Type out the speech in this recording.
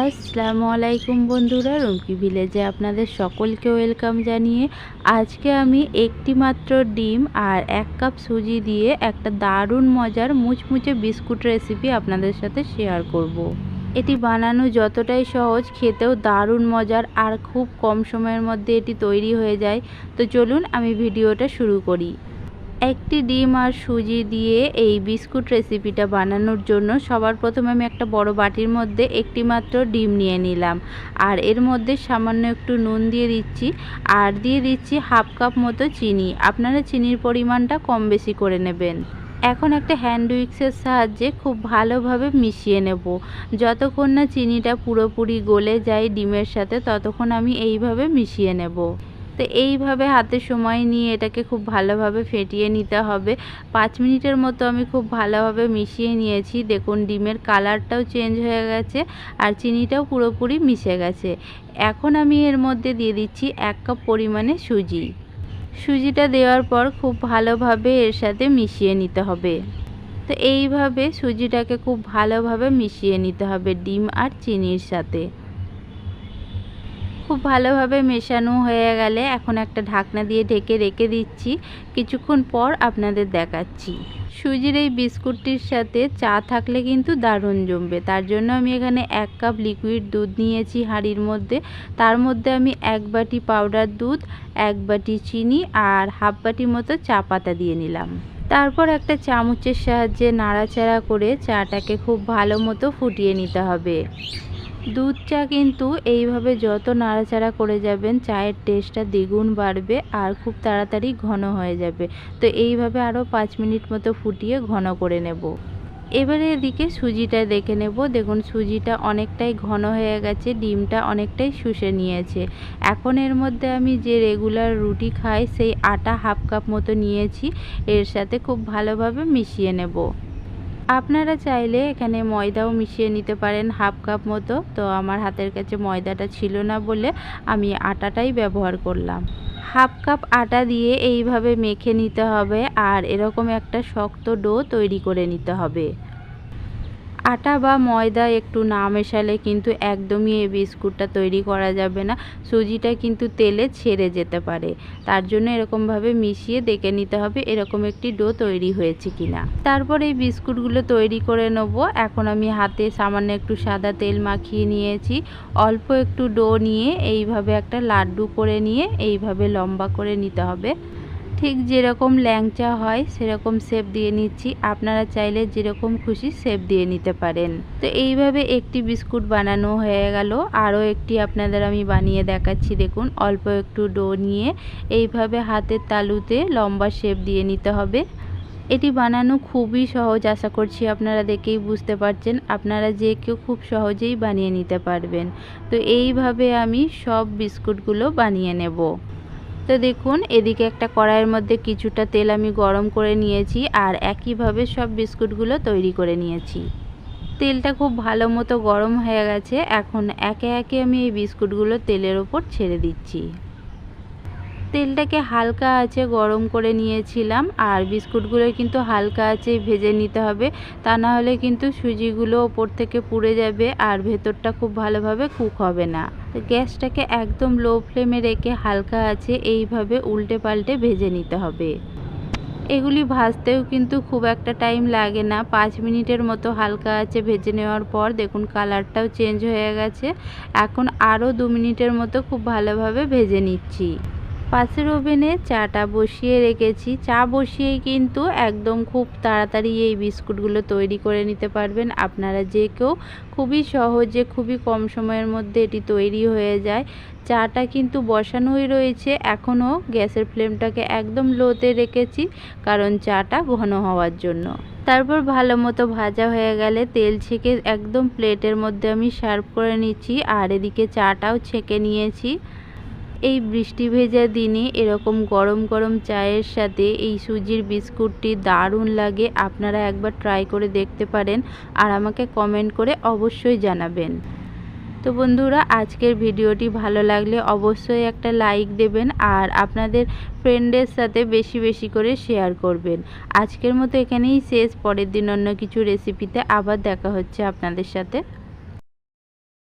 আসসালামু আলাইকুম বন্ধুরা, রুমকি ভিলেজে আপনাদের সকলকে ওয়েলকাম জানিয়ে আজকে আমি একটি মাত্র ডিম আর এক কাপ সুজি দিয়ে একটা দারুণ মজার মুচমুচে বিস্কুট রেসিপি আপনাদের সাথে শেয়ার করব। এটি বানানো যতটাই সহজ, খেতেও দারুণ মজার আর খুব কম সময়ের মধ্যে এটি তৈরি হয়ে যায় তো চলুন আমি ভিডিওটা শুরু করি একটি ডিম আর সুজি দিয়ে এই বিস্কুট রেসিপিটা বানানোর জন্য সবার প্রথমে আমি একটা বড় বাটির মধ্যে একটি মাত্র ডিম নিয়ে নিলাম। আর এর মধ্যে সামান্য একটু নুন দিয়ে দিচ্ছি আর দিয়ে দিচ্ছি হাফ কাপ মতো চিনি। আপনারা চিনির পরিমাণটা কম বেশি করে নেবেন। এখন একটা হ্যান্ড উইক্সের সাহায্যে খুব ভালোভাবে মিশিয়ে নেব। যতক্ষণ না চিনিটা পুরোপুরি গলে যায় ডিমের সাথে, ততক্ষণ আমি এইভাবে মিশিয়ে নেব। তো এইভাবে হাতে সময় নিয়ে এটাকে খুব ভালোভাবে ফেটিয়ে নিতে হবে। পাঁচ মিনিটের মতো আমি খুব ভালোভাবে মিশিয়ে নিয়েছি। দেখুন, ডিমের কালারটাও চেঞ্জ হয়ে গেছে আর চিনিটাও পুরোপুরি মিশে গেছে। এখন আমি এর মধ্যে দিয়ে দিচ্ছি এক কাপ পরিমাণে সুজি। সুজিটা দেওয়ার পর খুব ভালোভাবে এর সাথে মিশিয়ে নিতে হবে। তো এইভাবে সুজিটাকে খুব ভালোভাবে মিশিয়ে নিতে হবে ডিম আর চিনির সাথে। খুব ভালোভাবে মেশানো হয়ে গেলে এখন একটা ঢাকনা দিয়ে ঢেকে রেখে দিচ্ছি। কিছুক্ষণ পর আপনাদের দেখাচ্ছি। সুজির এই বিস্কুটটির সাথে চা থাকলে কিন্তু দারুণ জমবে। তার জন্য আমি এখানে এক কাপ লিকুইড দুধ নিয়েছি হাঁড়ির মধ্যে। তার মধ্যে আমি এক বাটি পাউডার দুধ, এক বাটি চিনি আর হাফ বাটি মতো চা পাতা দিয়ে নিলাম। তারপর একটা চামচের সাহায্যে নাড়াচাড়া করে চাটাকে খুব ভালো মতো ফুটিয়ে নিতে হবে। দুধ চা কিন্তু এইভাবে যত নাড়াচাড়া করে যাবেন, চায়ের টেস্টটা দ্বিগুণ বাড়বে আর খুব তাড়াতাড়ি ঘন হয়ে যাবে। তো এইভাবে আরও পাঁচ মিনিট মতো ফুটিয়ে ঘন করে নেব। এবারে এদিকে সুজিটা দেখে নেব। দেখুন, সুজিটা অনেকটাই ঘন হয়ে গেছে, ডিমটা অনেকটাই শুষে নিয়েছে। এখন এর মধ্যে আমি যে রেগুলার রুটি খাই, সেই আটা হাফ কাপ মতো নিয়েছি। এর সাথে খুব ভালোভাবে মিশিয়ে নেব। আপনারা চাইলে এখানে ময়দাও মিশিয়ে নিতে পারেন হাফ কাপ মতো। তো আমার হাতের কাছে ময়দাটা ছিল না বলে আমি আটাটাই ব্যবহার করলাম। হাফ কাপ আটা দিয়ে এইভাবে মেখে নিতে হবে আর এরকম একটা শক্ত ডো তৈরি করে নিতে হবে। আটা বা ময়দা একটু না মেশালে কিন্তু একদমই এই বিস্কুটটা তৈরি করা যাবে না। সুজিটা কিন্তু তেলে ছেড়ে যেতে পারে। তার জন্য এরকমভাবে মিশিয়ে দেখে নিতে হবে, এরকম একটি ডো তৈরি হয়েছে কিনা। তারপর এই বিস্কুটগুলো তৈরি করে নেব। এখন আমি হাতে সামান্য একটু সাদা তেল মাখিয়ে নিয়েছি। অল্প একটু ডো নিয়ে এইভাবে একটা লাড্ডু করে নিয়ে এইভাবে লম্বা করে নিতে হবে। ঠিক যেরকম ল্যাংচা হয়, সেরকম শেপ দিয়ে নিচ্ছি। আপনারা চাইলে যেরকম খুশি শেপ দিয়ে নিতে পারেন। তো এইভাবে একটি বিস্কুট বানানো হয়ে গেল। আরও একটি আপনাদের আমি বানিয়ে দেখাচ্ছি। দেখুন, অল্প একটু ডো নিয়ে এইভাবে হাতের তালুতে লম্বা শেপ দিয়ে নিতে হবে। এটি বানানো খুবই সহজ, আশা করছি আপনারা দেখেই বুঝতে পারছেন। আপনারা যে কেউ খুব সহজেই বানিয়ে নিতে পারবেন। তো এইভাবে আমি সব বিস্কুটগুলো বানিয়ে নেব। তো দেখুন, এদিকে একটা কড়াইয়ের মধ্যে কিছুটা তেল আমি গরম করে নিয়েছি আর একইভাবে সব বিস্কুটগুলো তৈরি করে নিয়েছি। তেলটা খুব ভালো মতো গরম হয়ে গেছে, এখন একে একে আমি এই বিস্কুটগুলো তেলের ওপর ছেড়ে দিচ্ছি। তেলটাকে হালকা আছে গরম করে নিয়েছিলাম আর বিস্কুটগুলো কিন্তু হালকা আছে ভেজে নিতে হবে, তা না হলে কিন্তু সুজিগুলো ওপর থেকে পুড়ে যাবে আর ভেতরটা খুব ভালোভাবে কুক হবে না। গ্যাসটাকে একদম লো ফ্লেমে রেখে হালকা আছে, এইভাবে উল্টে পাল্টে ভেজে নিতে হবে। এগুলি ভাজতেও কিন্তু খুব একটা টাইম লাগে না। পাঁচ মিনিটের মতো হালকা আছে ভেজে নেওয়ার পর, দেখুন কালারটাও চেঞ্জ হয়ে গেছে। এখন আরও দু মিনিটের মতো খুব ভালোভাবে ভেজে নিচ্ছি। পাশের ওভেনে চাটা বসিয়ে রেখেছি। চা বসিয়েই কিন্তু একদম খুব তাড়াতাড়ি এই বিস্কুটগুলো তৈরি করে নিতে পারবেন। আপনারা যে কেউ খুবই সহজে খুবই কম সময়ের মধ্যে এটি তৈরি হয়ে যায়। চাটা কিন্তু বসানোই রয়েছে। এখনও গ্যাসের ফ্লেমটাকে একদম লোতে রেখেছি, কারণ চাটা ঘন হওয়ার জন্য। তারপর ভালো মতো ভাজা হয়ে গেলে তেল ছেঁকে একদম প্লেটের মধ্যে আমি সার্ভ করে নিচ্ছি। আর এদিকে চাটাও ছেঁকে নিয়েছি। এই বৃষ্টি ভেজা দিনে এরকম গরম গরম চায়ের সাথে এই সুজির বিস্কুটটি দারুণ লাগে। আপনারা একবার ট্রাই করে দেখতে পারেন আর আমাকে কমেন্ট করে অবশ্যই জানাবেন। তো বন্ধুরা, আজকের ভিডিওটি ভালো লাগলে অবশ্যই একটা লাইক দেবেন আর আপনাদের ফ্রেন্ডের সাথে বেশি বেশি করে শেয়ার করবেন। আজকের মতো এখানেই শেষ। পরের দিন অন্য কিছু রেসিপিতে আবার দেখা হচ্ছে আপনাদের সাথে।